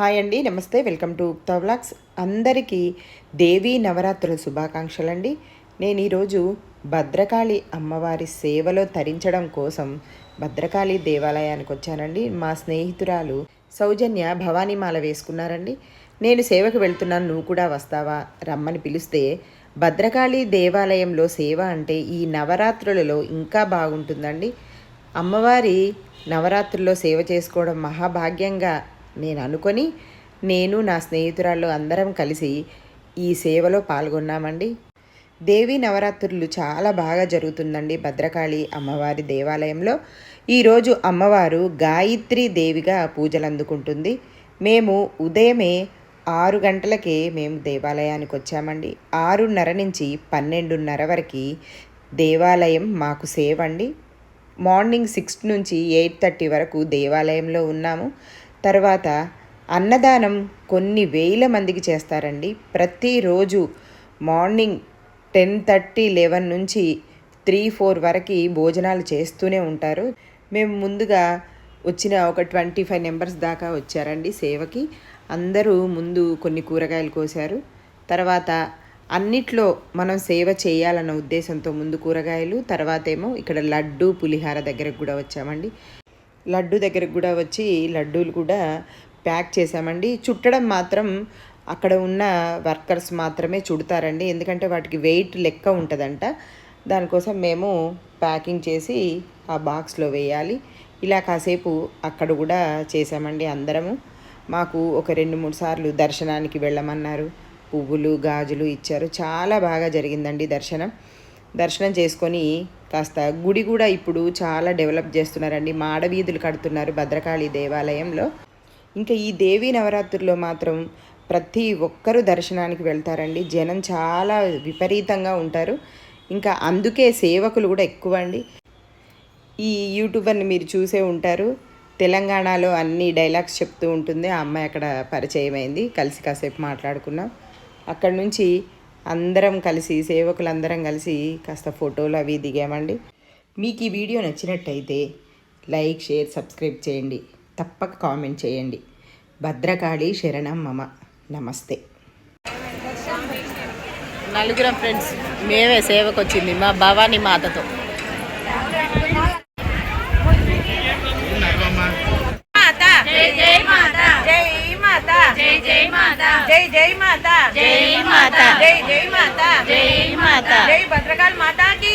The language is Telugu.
హాయ్ అండి నమస్తే వెల్కమ్ టు ఉక్తా వ్లాగ్స్. అందరికీ దేవీ నవరాత్రుల శుభాకాంక్షలు అండి నేను ఈరోజు భద్రకాళి అమ్మవారి సేవలో తరించడం కోసం భద్రకాళి దేవాలయానికి వచ్చానండి. మా స్నేహితురాలు సౌజన్య భవానీమాల వేసుకున్నారండి. నేను సేవకు వెళ్తున్నాను నువ్వు కూడా వస్తావా? రమ్మని పిలిస్తే భద్రకాళి దేవాలయంలో సేవ అంటే ఈ నవరాత్రులలో ఇంకా బాగుంటుందండి. అమ్మవారి నవరాత్రుల్లో సేవ చేసుకోవడం మహాభాగ్యంగా నేను అనుకొని నేను నా స్నేహితురాళ్ళు అందరం కలిసి ఈ సేవలో పాల్గొన్నామండి. దేవి నవరాత్రులు చాలా బాగా జరుగుతుందండి భద్రకాళి అమ్మవారి దేవాలయంలో. ఈరోజు అమ్మవారు గాయత్రి దేవిగా పూజలు అందుకుంటుంది. మేము ఉదయమే ఆరు గంటలకే మేము దేవాలయానికి వచ్చామండి. ఆరున్నర నుంచి పన్నెండున్నర వరకు దేవాలయం మాకు సేవ అండి మార్నింగ్ సిక్స్ నుంచి ఎయిట్ థర్టీ వరకు దేవాలయంలో ఉన్నాము. తర్వాత అన్నదానం కొన్ని వేల మందికి చేస్తారండి. ప్రతిరోజు మార్నింగ్ టెన్ థర్టీ లెవెన్ నుంచి త్రీ ఫోర్ వరకు భోజనాలు చేస్తూనే ఉంటారు. మేము ముందుగా వచ్చిన ఒక ట్వంటీ ఫైవ్ నెంబర్స్ దాకా వచ్చారండి సేవకి. అందరూ ముందు కొన్ని కూరగాయలు కోసారు. తర్వాత అన్నిట్లో మనం సేవ చేయాలన్న ఉద్దేశంతో ముందు కూరగాయలు తర్వాత ఏమో ఇక్కడ లడ్డు పులిహార దగ్గరకు కూడా వచ్చామండి. లడ్డు దగ్గరకు కూడా వచ్చి లడ్డూలు కూడా ప్యాక్ చేసామండి చుట్టడం మాత్రం అక్కడ ఉన్న వర్కర్స్ మాత్రమే చుడతారండి. ఎందుకంటే వాటికి వెయిట్ లెక్క ఉంటుందంట. దానికోసం మేము ప్యాకింగ్ చేసి ఆ బాక్స్లో వేయాలి. ఇలా కాసేపు అక్కడ కూడా చేసామండి అందరము. మాకు ఒక రెండు మూడు సార్లు దర్శనానికి వెళ్ళమన్నారు. పువ్వులు గాజులు ఇచ్చారు. చాలా బాగా జరిగిందండి దర్శనం. దర్శనం చేసుకొని కాస్త గుడి కూడా ఇప్పుడు చాలా డెవలప్ చేస్తున్నారండి. మాడవీధులు కడుతున్నారు భద్రకాళి దేవాలయంలో. ఇంకా ఈ దేవీ నవరాత్రుల్లో మాత్రం ప్రతి ఒక్కరూ దర్శనానికి వెళ్తారండి. జనం చాలా విపరీతంగా ఉంటారు. ఇంకా అందుకే సేవకులు కూడా ఎక్కువ అండి. ఈ యూట్యూబర్ని మీరు చూసే ఉంటారు. తెలంగాణలో అన్ని డైలాగ్స్ చెప్తూ ఉంటుంది. ఆ అమ్మాయి అక్కడ పరిచయం అయింది కలిసి కాసేపు మాట్లాడుకున్నాం. అక్కడ నుంచి అందరం కలిసి సేవకులందరం కలిసి కాస్త ఫోటోలు అవి దిగామండి. మీకు ఈ వీడియో నచ్చినట్టయితే లైక్ షేర్ సబ్స్క్రైబ్ చేయండి. తప్పక కామెంట్ చేయండి. భద్రకాళి శరణం మమ. నమస్తే. నలుగురం ఫ్రెండ్స్ మేమే సేవకు వచ్చింది మా భవానీ మాతతో. జై జై మాత జై మాత జై జై మాత జై జై మాత జై మాత జై జై మాత జై మాత జై భద్రకాళి మాతాకి